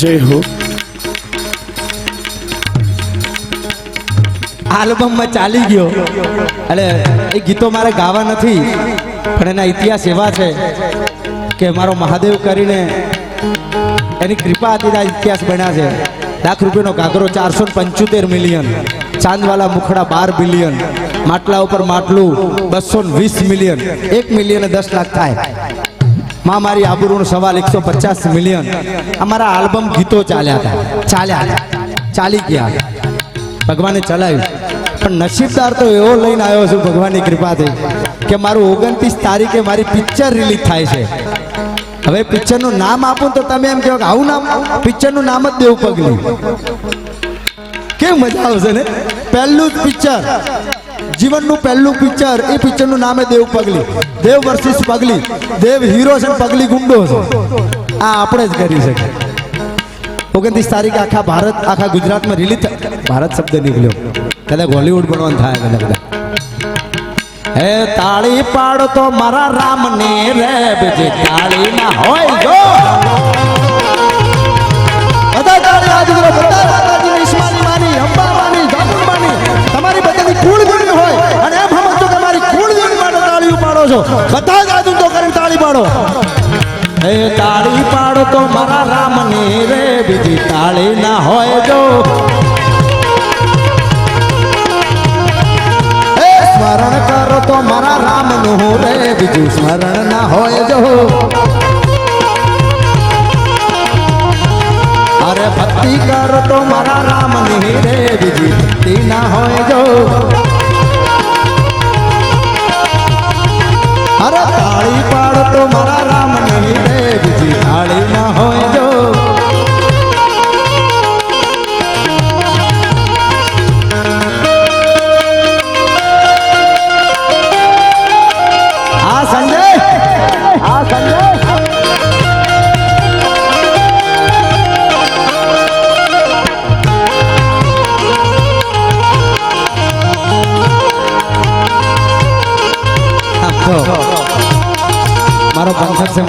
જય હો. આલ્બમમાં ચાલી ગયો. એટલે એ ગીતો મારે ગાવા નથી, પણ એના ઇતિહાસ એવા છે કે મારો મહાદેવ કરીને એની કૃપા હતી ઇતિહાસ બન્યા છે. લાખ રૂપિયાનો ઘાઘરો, ચારસો પંચોતેર મિલિયન ચાંદવાલા મુખડા, બાર બિલિયન માટલા ઉપર માટલું, બસો વીસ મિલિયન એક મિલિયન દસ લાખ થાય. માં મારી આબરૂનો સવાલ એકસો પચાસ મિલિયન. અમારા આલ્બમ ગીતો ચાલ્યા હતા. ચાલ્યા ચાલી ગયા. ભગવાને ચલાવ્યું. પણ નસીબદાર તો એવો લઈને આવ્યો છું ભગવાનની કૃપાથી કે મારું ઓગણત્રીસ તારીખે મારી પિક્ચર રિલીઝ થાય છે. હવે પિક્ચરનું નામ આપું તો તમે એમ કહો કે આવું નામ? પિક્ચરનું નામ જ દેવું પગલું. કેવું મજા આવશે ને? પહેલું જ પિક્ચર. જીવનનું પહેલું પિક્ચર, એ પિક્ચરનું નામ છે દેવ પગલી. દેવ વર્સિસ પગલી. દેવ હીરો છે પગલી ગુંડો છે. આ આપણે જ કરી શકીએ. ઓગણત્રીસ તારીખ આખા ભારત, આખા ગુજરાતમાં રિલીઝ ભારત શબ્દ નીકળ્યો. કદાચ હોલિવૂડ બનવાનું થાય, કદાચ બધા હે તાળી પાડો તો મારા રામને રે બીજી તાળી ના હોય જો. બધા તાળી આજ બધા છો બધા જ આજુ તો કરીને તાળી પાડો એ તાળી પાડો તો મારા રામને રે, બીજી તાળી ના હોય જો. સ્મરણ કરો તો મારા રામનું રે, બીજું સ્મરણ ના હોય જો. અરે ભક્તિ કરો તો મારા રામની રે, બીજી ભક્તિ ના હોય જો. અરે તાળી પાડ તો મારા રામની રે.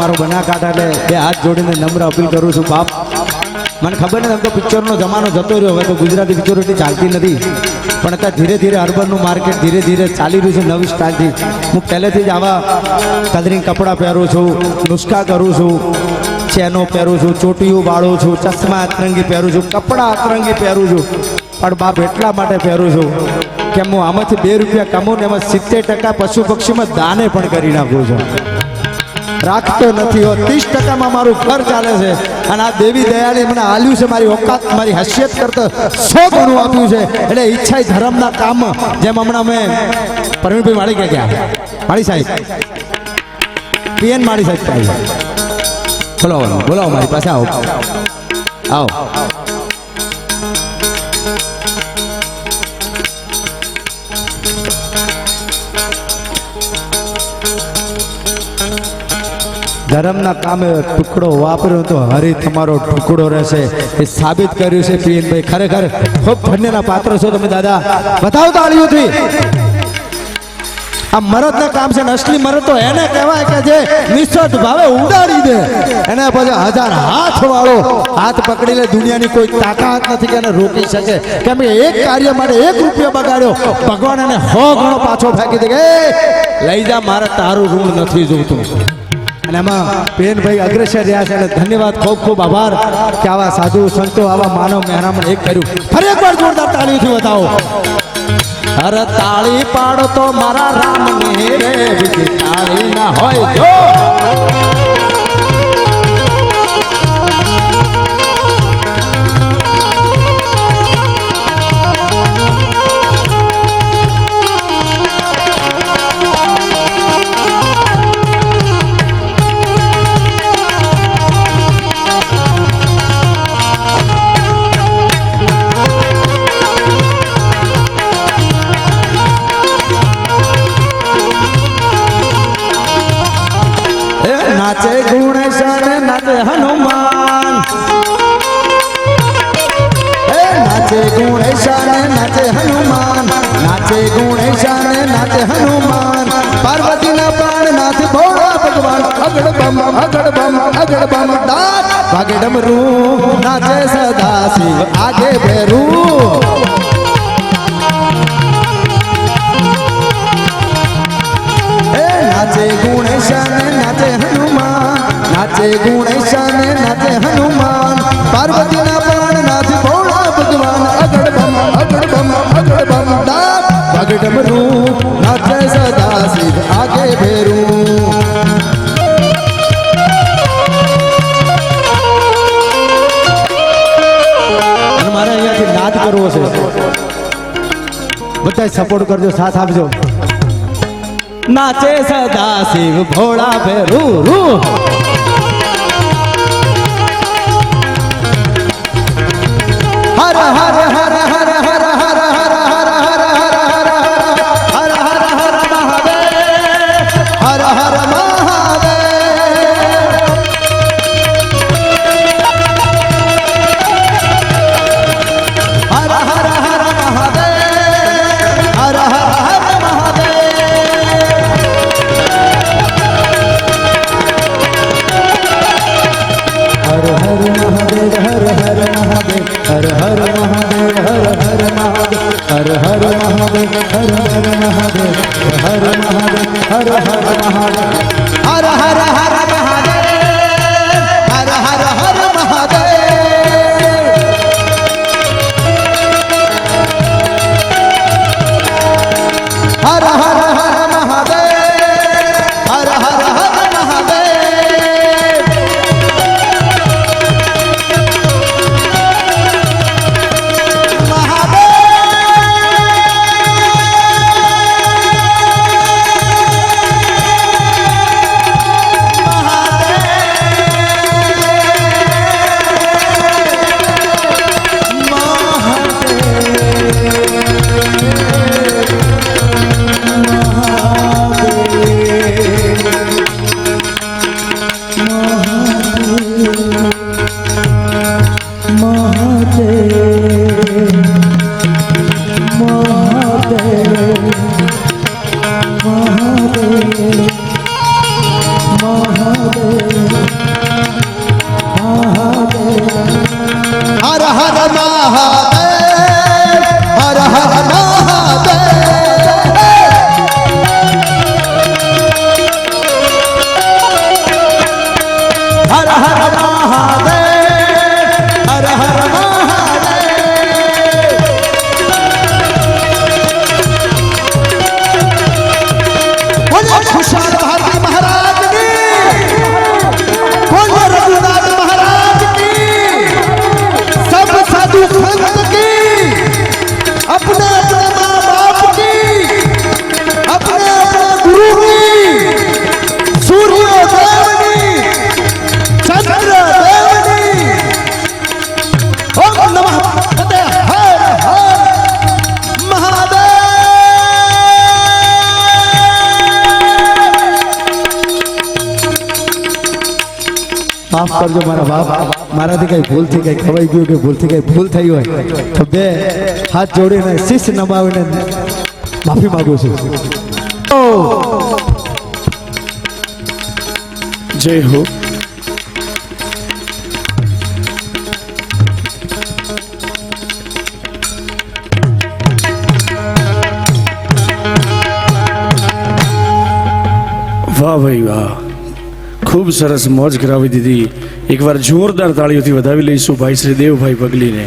મારો બનાકાંઠા એટલે બે હાથ જોડીને નમ્ર અપીલ કરું છું, બાપ. મને ખબર નથી એમ તો પિક્ચરનો જમાનો જતો રહ્યો, હવે તો ગુજરાતી પિક્ચરો એટલી ચાલતી નથી. પણ અત્યારે ધીરે ધીરે અર્બનનું માર્કેટ ધીરે ધીરે ચાલી રહ્યું છે, નવી સ્ટાઇલથી હું પહેલેથી જ આવા કલરિંગ કપડાં પહેરું છું, નુસ્ખા કરું છું, ચેનો પહેરું છું, ચોટીઓ બાળું છું, ચશ્મા અતરંગી પહેરું છું, કપડાં અતરંગી પહેરું છું. પણ બાપ, એટલા માટે પહેરું છું કે હું આમાંથી બે રૂપિયા કમાઉં ને એમાં સિત્તેર ટકા પશુ પક્ષીમાં દાને પણ કરી નાખું છું. રાખતો નથી હો ત્રીસ ટકામાં મારું ઘર ચાલે છે. અને આ દેવી દયાળી મને હાલ્યું છે. મારી ઓકાત, મારી હસિયત કરતા સો ગણું આપ્યું છે. એટલે ઈચ્છા ધર્મના કામ જેમ હમણાં મેં પ્રવીણભાઈ માળી કે ગયા. માળી સાહેબ. પીએન માળી સાહેબ. બોલાવો બોલાવો મારી પાસે. આવો. આવો. ધર્મના કામે ટુકડો વાપર્યો તો હરી તમારો ટુકડો રહેશે. એ સાબિત કર્યું છે પીએનભાઈ. ખરેખર ખૂબ ધન્યના પાત્ર છો તમે દાદા. બતાવો તાળીઓથી આ મરદના કામ છે અસલી મરદ તો એને કહેવાય કે જે નિસ્વાર્થ ભાવે ઉડાડી દે. એને પછી હજાર હાથ વાળો હાથ પકડી લે, દુનિયાની કોઈ તાકાત નથી કે એને રોકી શકે. કેમ કે એક કાર્ય માટે એક રૂપિયો બગાડ્યો, ભગવાન એને હો ગણો પાછો ફેંકી દે કે લઈ જા, મારે તારું ઋણ નથી જોતું. અને એમાં બેનભાઈ અગ્રેસર રહ્યા છે અને ધન્યવાદ, ખૂબ ખૂબ આભાર કે આવા સાધુ સંતો, આવા માનવ મહેરામણ એક કર્યું. ફરી એકવાર જોરદાર તાળીઓથી બતાવો અરે તાળી પાડો તો મારા રામ ને રે તાળી ના હોય જો. નાચે ગુણેશ અને નાચે હનુમાન. એ નાચે ગુણેશ અને નાચે હનુમાન. નાચે ગુણેશ અને નાચે હનુમાન. પાર્વતીના પ્રાણ નાથ ભોળા ભગવાન. અગડ બમ અગડ બમ અગડ બમ ડાક વાગે ડમરું નાચે સદા શિવ, આગે ભેરું. નાચે ગુણેશન આગે ભેરું. મારે અહીંયાથી નાદ કરવો છે. બધા સપોર્ટ કરજો, સાથ આપજો. નાચે સદા શિવ ભોળા ભેરુ રૂ हर हर हर হবে માફ કરજો મારા બાપ. મારાથી કઈ ભૂલથી કઈ ખવાઈ ગયું કે ભૂલથી કઈ ભૂલ થઈ હોય તો બે હાથ જોડીને શીશ નમાવીને માફી માંગુ છું. જય હો. વાહ ભાઈ વાહ. ખૂબ સરસ મોજ કરાવી દીધી. એકવાર જોરદાર તાળીઓથી વધાવી લઈશું ભાઈ શ્રી દેવભાઈ પગલીને.